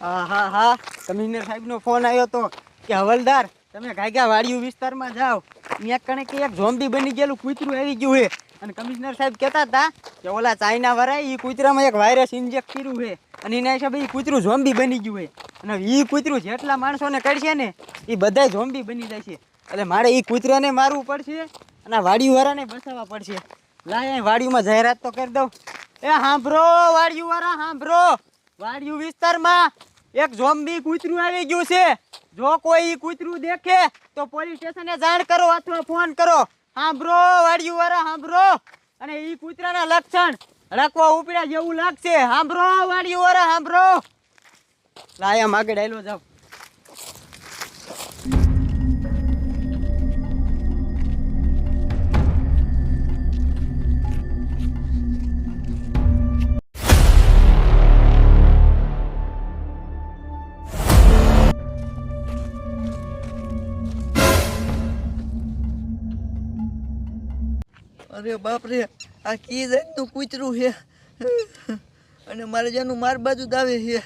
હા. હા commissioner phone આવ્યો તો કે, હવલદાર, તમે ગાયગા વાડિયું વિસ્તારમાં જાઓ. ત્યાં કણે કે એક ઝોમ્બી બની ગયેલું કૂતરું આવી ગયું છે. અને કમિશનર સાહેબ કહેતા હતા કે, ઓલા ચાઇના વરાય એ કૂતરામાં એક વાયરસ ઇન્જેક્ટ કર્યું છે. અને એના હિસાબે એ કૂતરું ઝોમ્બી બની ગયું છે. અને એ કૂતરું જેટલા માણસોને કરશે ને એ બધા ઝોમ્બી બની જાય છે એટલે મારે એ કૂતરાને મારવું પડશે અને વાડિયુંવાળાને બચાવવા પડશે. લાય વાડિયુમાં જાહેરાત તો કરી દઉં. એ હાંભળો વાડિયુંવાળા હાંભળો વાડિયું વિસ્તારમાં એક ઝોમ્બી કૂતરું આવી ગયું છે. જો કોઈ કૂતરું દેખે તો પોલીસ સ્ટેશને જાણ કરો અથવા ફોન કરો. સાંભળો વાડિયું વાળા સાંભળો અને એ કૂતરાના લક્ષણ રાખવા ઉપડ્યા જેવું લાગશે. હાંભળો વાડિયું વાળા સાંભળો લાયા માગે ડાયલો જાવ. અરે બાપ રે આ કી જાતનું કૂતરું છે. અને મારે જેનું માર બાજુ આવે છે.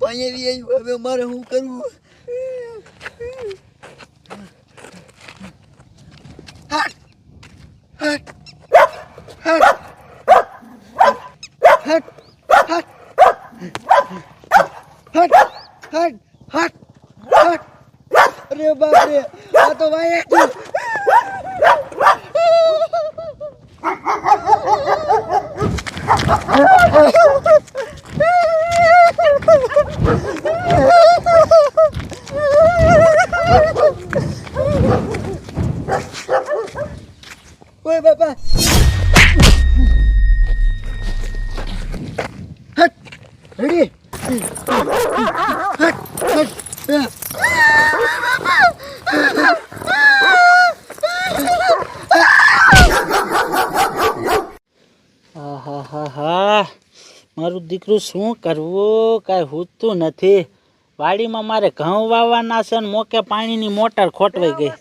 પાણી આવ્યું હવે મારે શું કરવું? હટ! હટ! હટ! હટ! અરે બાપ રે આ તો વાય Oh, my God. દીકરું શું કરવું? કાંઈ હૂતું નથી. વાડીમાં મારે ઘઉં વાવવાના છે ને મોકે પાણીની મોટર ખોટવાઈ ગઈ.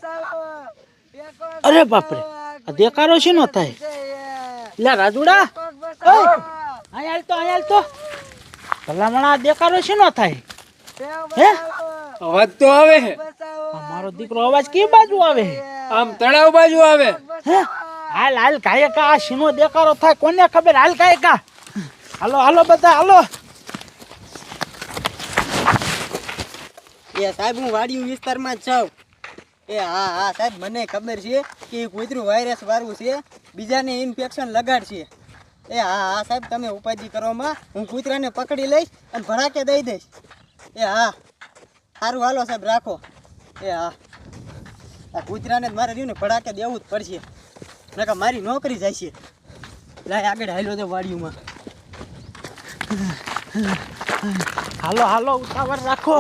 અરે બાપરે આ દેકારો છે નો થાય? લે રાજુડા. અહીંયા તો અહીં તો. ભલામણ આ દેકારો છે નો થાય? હે? અવાજ તો આવે. મારો દીકરો અવાજ કઈ બાજુ આવે? આમ તળાવ બાજુ આવે. હે? હાલ હાલ કાયકા આ શીનો દેકારો થાય. કોને ખબર? હાલ કાય કા હાલો હાલો બધા, હાલો. એ સાહેબ, હું વાડિયું વિસ્તારમાં જ છું. એ હા હા, સાહેબ, મને ખબર છે કે એ કૂતરું વાયરસ વાળું છે. બીજાને ઇન્ફેક્શન લગાડશે એ હા હા, સાહેબ, તમે ઉપાધિ કરવામાં હું કૂતરાને પકડી લઈશ અને ભડાકે દઈ દઈશ. એ હા, સારું, હાલો, સાહેબ, રાખો. એ હા, આ કૂતરાને મારે રહ્યું ને ભડાકે દેવું જ પડશે. નકા મારી નોકરી જાય છે. લાય આગળ હાલ્યો તો વાડિયુંમાં હાલો હાલો ઉતાવળ રાખો.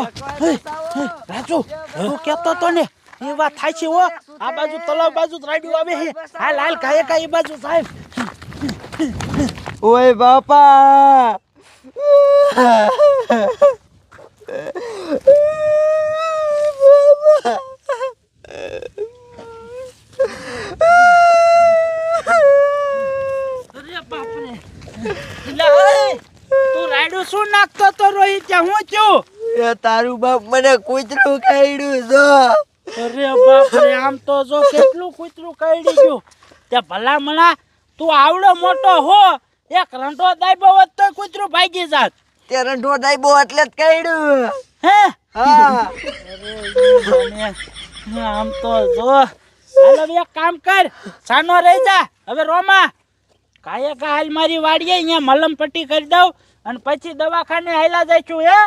રાજુ તું કેતો તો ને એ વાત થાય છે હો. આ બાજુ તલાવ બાજુ રાડ્યું આવે છે. હાલ હાલ કાય કા બાજુ સાહેબ. ઓય બાપા. અરે બાપ રે લા, એ, તું રાડું શું નાખતો તો રોહિત ત્યાં હું છું? એ તારું બાપ મને કૂતરું કાઢ્યું જો. અરે બાપ રે આમ તો જો કેટલું કૂતરું કાઢી ગયું. તે ભલા મણા તું આવડો મોટો હો. એક રંઢો દાઈબો હોત તો કૂતરું ભાગી જાત. તે રંઢો દાઈબો એટલે જ કાઢ્યું હે? હા. મને આમ તો જો. હાલો એક કામ કર. સાનો રહી જા. હવે રોમા. કાયે કા હાલ મારી વાડીએ અહીંયા મલમ પટ્ટી કરી દઉં અને પછી દવાખાને હાલા છું હે?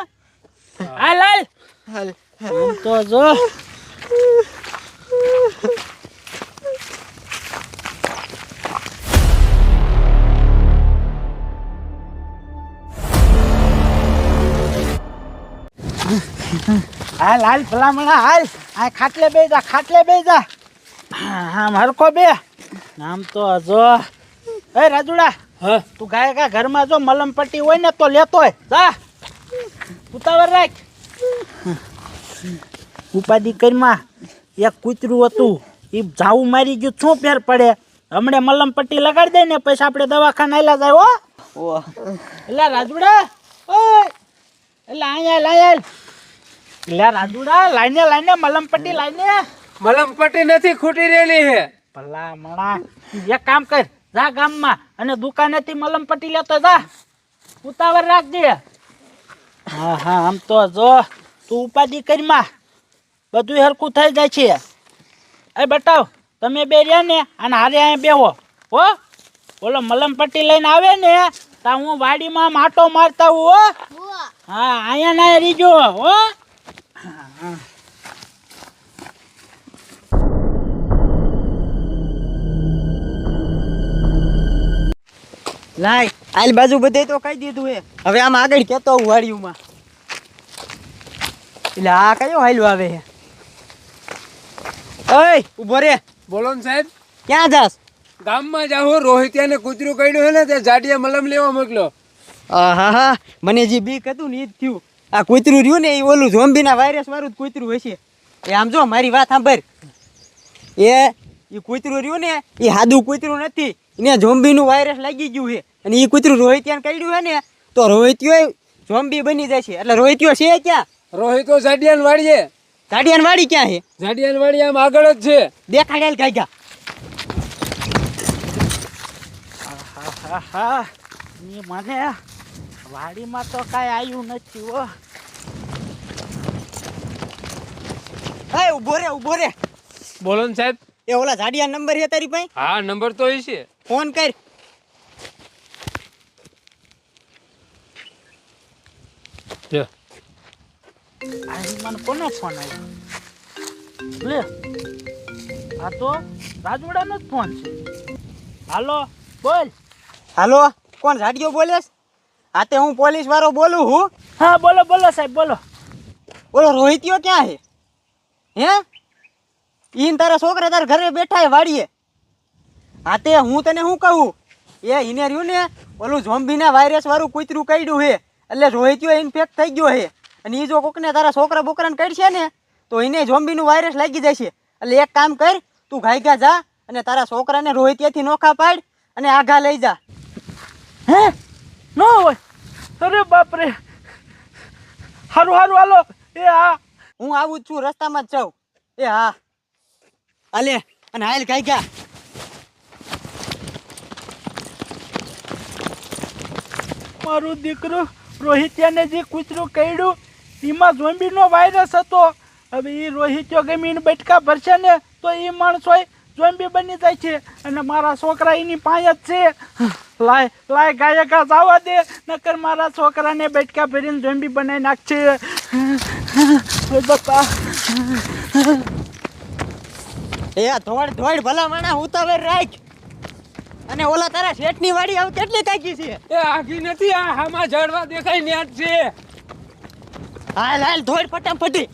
હાલ હાલ. હાલ તો જો. હાલ હાલ ભલામણા હાલ. આ ખાટલે બેજા ખાટલે બેજા હા આમ હરખો બે. આમ તો જો. એ રાજુડા હા? તું ગાય કા ઘરમાં જો મલમ પટ્ટી હોય ને તો લેતો હોય. જા. ઉતાવળ રાખ. ઉપાધિ કરીમાં એક કૂતરું હતું. એ જાવું મારી ગયું શું ફેર પડે? હમણે મલમ પટ્ટી લગાડી દે ને પછી આપણે દવાખાના આયલા જાય હો. ઓહ. એટલે રાજુડા ઓય. એટલે અહીંયા લાય એટલે રાજુડા લાઈને લાઈને મલમ પટ્ટી લાઈને. મલમ પટ્ટી નથી ખૂટી રહેલી હે. ભલા મણા એક કામ કર. જા ગામમાં અને દુકાનેથી મલમ પટી લેતો જા. ઉતાવળ રાખજે. હા હા આમ તો જો તું ઉપાધિ કરીમાં. બધું હરખું થઈ જાય છે. એ બતાવ તમે બે રહ્યા ને અને હારે અહીંયા બેહો. હો બોલો મલમ પટ્ટી લઈને આવે ને તા હું વાડીમાં માટો મારતા હું. હો હા અહીંયા ના રીજો હો. લાય. આલ બાજુ બધે તો કહી દીધું હે. હવે આમ આગળ કેતો હું વાડીયુંમાં એટલે આ કયો હાલ્યો આવે હે? ઓય ઊભો રે. બોલો ને સાહેબ. ક્યાં જાસ ગામમાં જાહો રોહિતિયા ને કૂતરું કઈડ્યું હે ને તે જાડિયા મલમ લેવા મોકલો હા હા મને જે બીક હતું ને એ જ થયું. આ કૂતરું રહ્યું ને એ ઓલું ઝોમ્બીના વાયરસ વાળું જ કૂતરું હશે. એ આમ જો મારી વાત સાંભળ. એ એ કૂતરું રહ્યું ને એ હાદું કૂતરું નથી. એને ઝોમ્બીનું વાયરસ લાગી ગયું છે. અને એ કૂતરું રોહિત્યાને કાઢ્યું છે ને તો રોહિત્યો ઝોમ્બી બની જશે. એટલે રોહિત્યો છે ક્યાં? રોહિતો જાડિયાન વાડીએ. ઝાડિયાન વાડી ક્યાં છે? જાડિયાન વાડી આમ આગળ જ છે. દેખાડેલ કાઢ્યા હા હા ની મને વાડીમાં તો કાંઈ આવ્યું નથી હો. એ ઊભો રે ઊભો રે. બોલો ને સાહેબ. એ ઓલા ઝાડિયા નંબર છે તારી પાસે? હા નંબર તો એ છે. ફોન કર. જો અહીં મને કોનો ફોન આવ્યો? લે. આ તો રાજવાડાનો જ ફોન છે. હાલો બોલ. હાલો કોણ ઝાડિયો બોલેસ હા તે હું પોલીસ વાળો બોલું હું? હા બોલો બોલો સાહેબ બોલો. ઓલો રોહિતિયો ક્યાં છે? હે? ઈન તારા છોકરા તારા ઘરે બેઠા વાડીએ. હા તે હું તને શું કહું? એ ઈને રહ્યું ને ઓલું ઝોમ્બીના વાયરસ વાળું કૂતરું કાઢ્યું હે. એટલે રોહિત્યો ઇન્ફેક્ટ થઈ ગયો હે. અને એ જો કોકને તારા છોકરા બોકરાને કાઢશે ને તો એને ઝોમ્બીનું વાયરસ લાગી જશે. એટલે એક કામ કર તું ઘાયગા જા અને તારા છોકરાને રોહિતિયાથી નોખા પાડ અને આઘા લઈ જા. હે? ન હોય. અરે બાપરે. હારું હારું હાલો. એ હા. હું આવું જ છું રસ્તામાં જ જાઉં. એ હા. હાલે, અને હાલ ઘાયગા મારું દીકરું રોહિત્યાને જે કૂતરું કર્યું એમાં ઝોમ્બીનો વાયરસ હતો. હવે એ રોહિત્યો ગમીને બટકા ભરશે ને, તો એ માણસો ઝોમ્બી બની જાય છે. અને મારા છોકરા એની પાંચ જ છે. લાય લાય ગાયકા જવા દે, નકર મારા છોકરાને બટકા ભરીને ઝોમ્બી બનાવી નાખશે. બાપા એ ધોડ ધોડ ભલા માણા ઉતાવળ રાખ. અને ઓલા તારા શેઠની વાડી હવે કેટલી તાકી છે? એ આખી નથી આ હામાં ઝાડવા દેખાય ન્યા જ છે. હાલ હાલ ધોડ ફટાફટી